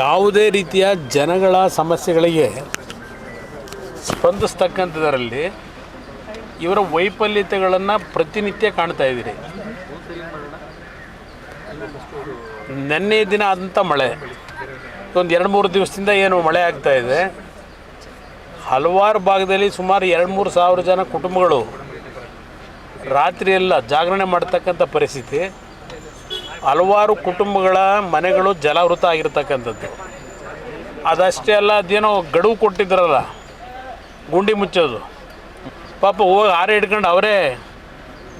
ಯಾವುದೇ ರೀತಿಯ ಜನಗಳ ಸಮಸ್ಯೆಗಳಿಗೆ ಸ್ಪಂದಿಸ್ತಕ್ಕಂಥದರಲ್ಲಿ ಇವರ ವೈಫಲ್ಯತೆಗಳನ್ನು ಪ್ರತಿನಿತ್ಯ ಕಾಣ್ತಾ ಇದ್ದೀರಿ. ನಿನ್ನೆ ದಿನ ಅಂಥ ಮಳೆ. ಒಂದು ಎರಡು ಮೂರು ದಿವಸದಿಂದ ಏನು ಮಳೆ ಆಗ್ತಾ ಇದೆ. ಹಲವಾರು ಭಾಗದಲ್ಲಿ ಸುಮಾರು ಎರಡು ಮೂರು ಸಾವಿರ ಜನ ಕುಟುಂಬಗಳು ರಾತ್ರಿಯೆಲ್ಲ ಜಾಗರಣೆ ಮಾಡ್ತಕ್ಕಂಥ ಪರಿಸ್ಥಿತಿ. ಹಲವಾರು ಕುಟುಂಬಗಳ ಮನೆಗಳು ಜಲಾವೃತ ಆಗಿರ್ತಕ್ಕಂಥದ್ದು. ಅದಷ್ಟೇ ಅಲ್ಲ, ಅದೇನೋ ಗಡುವು ಕೊಟ್ಟಿದ್ರಲ್ಲ, ಗುಂಡಿ ಮುಚ್ಚೋದು. ಪಾಪ ಹೋಗಿ ಹಾರೆ ಹಿಡ್ಕೊಂಡು ಅವರೇ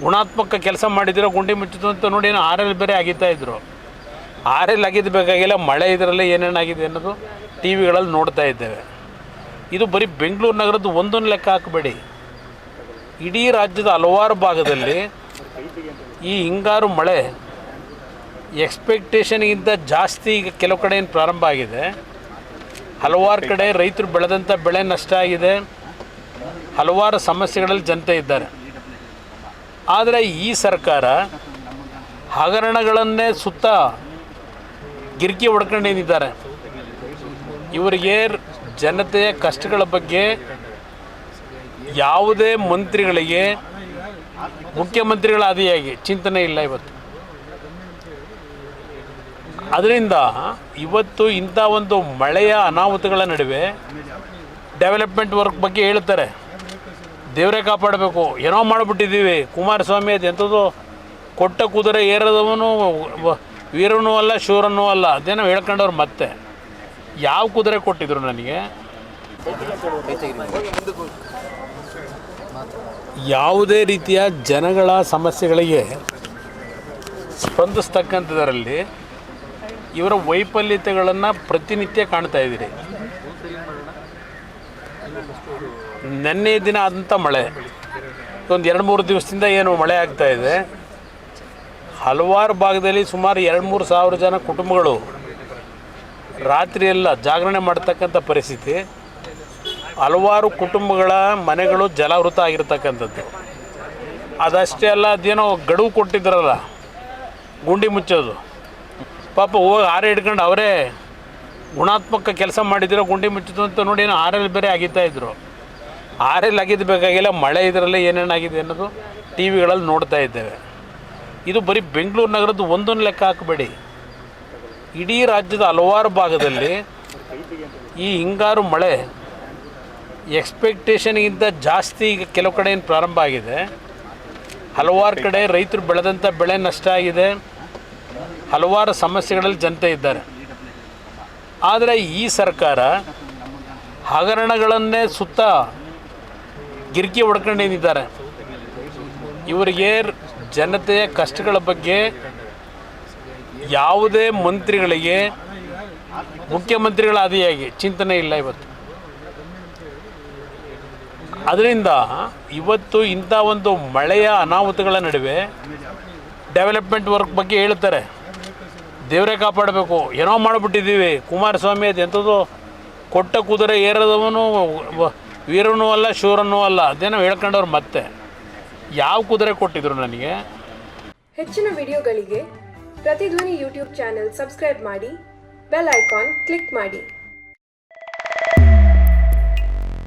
ಗುಣಾತ್ಮಕ ಕೆಲಸ ಮಾಡಿದಿರೋ ಗುಂಡಿ ಮುಚ್ಚಿತು ಅಂತ ನೋಡಿ ಏನೋ ಆರಲ್ಲಿ ಬೇರೆ ಇದ್ರು. ಆರಲ್ಲಿ ಆಗಿದ್ದು ಬೇಕಾಗಿಲ್ಲ, ಮಳೆ ಇದರಲ್ಲಿ ಏನೇನಾಗಿದೆ ಅನ್ನೋದು ಟಿ ವಿಗಳಲ್ಲಿ ನೋಡ್ತಾ ಇದ್ದೇವೆ. ಇದು ಬರೀ ಬೆಂಗಳೂರು ನಗರದ್ದು ಒಂದೊಂದು ಲೆಕ್ಕ ಹಾಕಬೇಡಿ. ಇಡೀ ರಾಜ್ಯದ ಹಲವಾರು ಭಾಗದಲ್ಲಿ ಈ ಹಿಂಗಾರು ಮಳೆ ಎಕ್ಸ್ಪೆಕ್ಟೇಷನ್ಗಿಂತ ಜಾಸ್ತಿ ಈಗ ಕೆಲವು ಕಡೆ ಏನು ಪ್ರಾರಂಭ ಆಗಿದೆ. ಹಲವಾರು ಕಡೆ ರೈತರು ಬೆಳೆದಂಥ ಬೆಳೆ ನಷ್ಟ ಆಗಿದೆ. ಹಲವಾರು ಸಮಸ್ಯೆಗಳಲ್ಲಿ ಜನತೆ ಇದ್ದಾರೆ. ಆದರೆ ಈ ಸರ್ಕಾರ ಹಗರಣಗಳನ್ನೇ ಸುತ್ತ ಗಿರ್ಕಿ ಹೊಡ್ಕೊಂಡಿದ್ದಾರೆ. ಇವರಿಗೆ ಜನತೆಯ ಕಷ್ಟಗಳ ಬಗ್ಗೆ ಯಾವುದೇ ಮಂತ್ರಿಗಳಿಗೆ, ಮುಖ್ಯಮಂತ್ರಿಗಳ ಆದಿಯಾಗಿ ಚಿಂತನೆ ಇಲ್ಲ ಇವತ್ತು. ಅದರಿಂದ ಇವತ್ತು ಇಂಥ ಒಂದು ಮಳೆಯ ಅನಾಹುತಗಳ ನಡುವೆ ಡೆವಲಪ್ಮೆಂಟ್ ವರ್ಕ್ ಬಗ್ಗೆ ಹೇಳ್ತಾರೆ ದೇವರೇ ಕಾಪಾಡಬೇಕು. ಏನೋ ಮಾಡಿಬಿಟ್ಟಿದ್ದೀವಿ. ಕುಮಾರಸ್ವಾಮಿ ಅದು ಎಂಥದ್ದು ಕೊಟ್ಟ ಕುದುರೆ ಏರದವನು ವೀರನೂ ಅಲ್ಲ, ಶೂರನೂ ಅಲ್ಲ. ಅದೇನೋ ಹೇಳ್ಕೊಂಡವ್ರು ಮತ್ತೆ. ಯಾವ ಕುದುರೆ ಕೊಟ್ಟಿದ್ರು ನನಗೆ? ಯಾವುದೇ ರೀತಿಯ ಜನಗಳ ಸಮಸ್ಯೆಗಳಿಗೆ ಸ್ಪಂದಿಸ್ತಕ್ಕಂಥದ್ರಲ್ಲಿ ಇವರ ವೈಫಲ್ಯತೆಗಳನ್ನು ಪ್ರತಿನಿತ್ಯ ಕಾಣ್ತಾ ಇದ್ದೀರಿ. ನೆನ್ನೆ ದಿನ ಆದಂಥ ಮಳೆ. ಒಂದು ಎರಡು ಮೂರು ದಿವಸದಿಂದ ಏನು ಮಳೆ ಆಗ್ತಾ ಇದೆ. ಹಲವಾರು ಭಾಗದಲ್ಲಿ ಸುಮಾರು ಎರಡು ಮೂರು ಸಾವಿರ ಜನ ಕುಟುಂಬಗಳು ರಾತ್ರಿಯೆಲ್ಲ ಜಾಗರಣೆ ಮಾಡ್ತಕ್ಕಂಥ ಪರಿಸ್ಥಿತಿ. ಹಲವಾರು ಕುಟುಂಬಗಳ ಮನೆಗಳು ಜಲಾವೃತ ಆಗಿರ್ತಕ್ಕಂಥದ್ದು. ಅದಷ್ಟೇ ಅಲ್ಲ ಅದೇನೋ ಗಡುವು ಕೊಟ್ಟಿದ್ರಲ್ಲ, ಗುಂಡಿ ಮುಚ್ಚೋದು. ಪಾಪ ಹೋಗಿ ಆರೆ ಹಿಡ್ಕೊಂಡು ಅವರೇ ಗುಣಾತ್ಮಕ ಕೆಲಸ ಮಾಡಿದಿರೋ ಗುಂಡಿ ಮುಚ್ಚಿತು ಅಂತ ನೋಡಿ ಏನೋ ಆರಲ್ಲಿ ಬೇರೆ ಆಗಿತ್ತಾ ಇದ್ರು. ಆರಲ್ಲಿ ಆಗಿದ್ದು ಬೇಕಾಗಿಲ್ಲ, ಮಳೆ ಇದರಲ್ಲಿ ಏನೇನಾಗಿದೆ ಅನ್ನೋದು ಟಿ ವಿಗಳಲ್ಲಿ ನೋಡ್ತಾ ಇದ್ದೇವೆ. ಇದು ಬರೀ ಬೆಂಗಳೂರು ನಗರದ್ದು ಒಂದೊಂದು ಲೆಕ್ಕ ಹಾಕಬೇಡಿ. ಇಡೀ ರಾಜ್ಯದ ಹಲವಾರು ಭಾಗದಲ್ಲಿ ಈ ಹಿಂಗಾರು ಮಳೆ ಎಕ್ಸ್ಪೆಕ್ಟೇಷನ್ಗಿಂತ ಜಾಸ್ತಿ ಈಗ ಕೆಲವು ಕಡೆ ಏನು ಪ್ರಾರಂಭ ಆಗಿದೆ. ಹಲವಾರು ಕಡೆ ರೈತರು ಬೆಳೆದಂಥ ಬೆಳೆ ನಷ್ಟ ಆಗಿದೆ. ಹಲವಾರು ಸಮಸ್ಯೆಗಳಲ್ಲಿ ಜನತೆ ಇದ್ದಾರೆ. ಆದರೆ ಈ ಸರ್ಕಾರ ಹಗರಣಗಳನ್ನೇ ಸುತ್ತ ಗಿರ್ಕಿ ಹೊಡ್ಕೊಂಡಿದ್ದಾರೆ. ಇವರಿಗೆ ಜನತೆಯ ಕಷ್ಟಗಳ ಬಗ್ಗೆ ಯಾವುದೇ ಮಂತ್ರಿಗಳಿಗೆ, ಮುಖ್ಯಮಂತ್ರಿಗಳ ಆದಿಯಾಗಿ ಚಿಂತನೆ ಇಲ್ಲ ಇವತ್ತು. ಅದರಿಂದ ಇವತ್ತು ಇಂಥ ಒಂದು ಮಳೆಯ ಅನಾಹುತಗಳ ನಡುವೆ ಡೆವಲಪ್ಮೆಂಟ್ ವರ್ಕ್ ಬಗ್ಗೆ ಹೇಳ್ತಾರೆ. ದೇವರೇ ಕಾಪಾಡಬೇಕು. ಏನೋ ಮಾಡಿಬಿಟ್ಟಿದ್ದೀವಿ. ಕುಮಾರಸ್ವಾಮಿ ಅದು ಎಂಥದ್ದು ಕೊಟ್ಟ ಕುದುರೆ ಏರದವನು ವೀರನೂ ಅಲ್ಲ, ಶೂರನೂ ಅಲ್ಲ. ಅದೇನೋ ಹೇಳ್ಕೊಂಡವ್ರು ಮತ್ತೆ. ಯಾವ ಕುದುರೆ ಕೊಟ್ಟಿದ್ರು ನನಗೆ? ಹೆಚ್ಚಿನ ವಿಡಿಯೋಗಳಿಗೆ ಪ್ರತಿಧ್ವನಿ ಯೂಟ್ಯೂಬ್ ಚಾನೆಲ್ ಸಬ್ಸ್ಕ್ರೈಬ್ ಮಾಡಿ, ಬೆಲ್ ಐಕಾನ್ ಕ್ಲಿಕ್ ಮಾಡಿ.